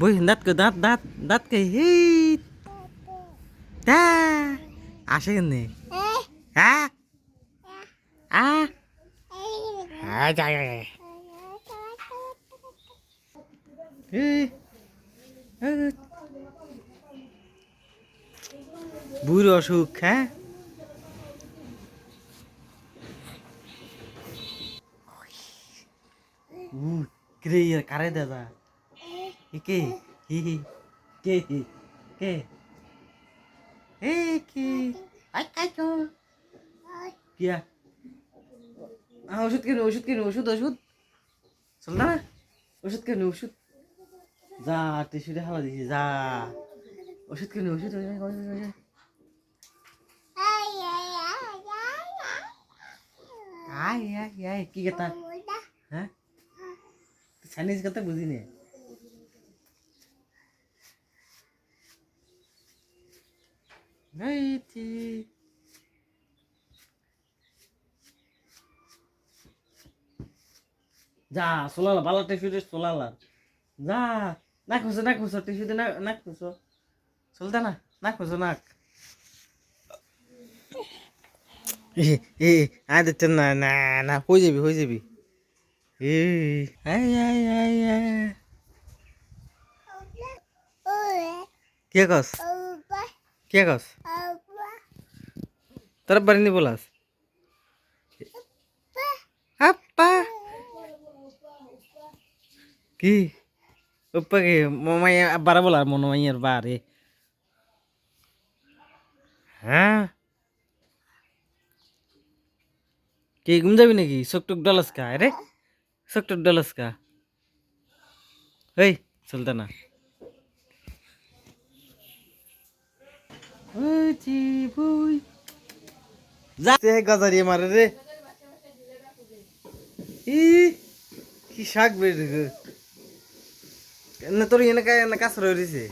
বই দাঁত কো দাঁত দাঁত দাঁত কে হি তা আসে কেনে হ্যাঁ আ হ্যাঁ যা যা যা অসুখ হ্যাঁ উ কিরে দাদা কে হি হি কে হি কে এ কে আই তো কিয়া ওষুধ কেন ওষুধ কেন ওষুধ ওষুধ। চল না। ওষুধ কেন ওষুধ। যা টিস্যুটা হালা দিছি যা। ওষুধ কেন ওষুধ। আয় আয় আয় কি কথা? হ্যাঁ? চাইনিজ কথা বুঝি নে তি। যা সোলালা বালা টিস্যু দে সোলালা। যা না খুঁজো না খুঁজো টিস্যু দে না না খুঁজো। চলতে না না খুঁজো নাক। এ এ আয় দিতে না না না হয়ে যাবি হয়ে যাবি। এ আয় আয় আয় আয়। কে কস? কে কস? তোর বাড়ি নি বলাস আপা কি? উপ্পা কি মাইয়া বারা বলার মনো মাইয়ার বারে। হ্যাঁ? কি, ঘুম যাবি নাকি? চোখ টুক ডলাস কা? রে চোখ টুক ডলাস কা? এই, চলতে না। ওই চিবুই যা। সে গজারি মারে রে। ই, কি শাক বেড়ে না তোর এনে কাজ রয়েছে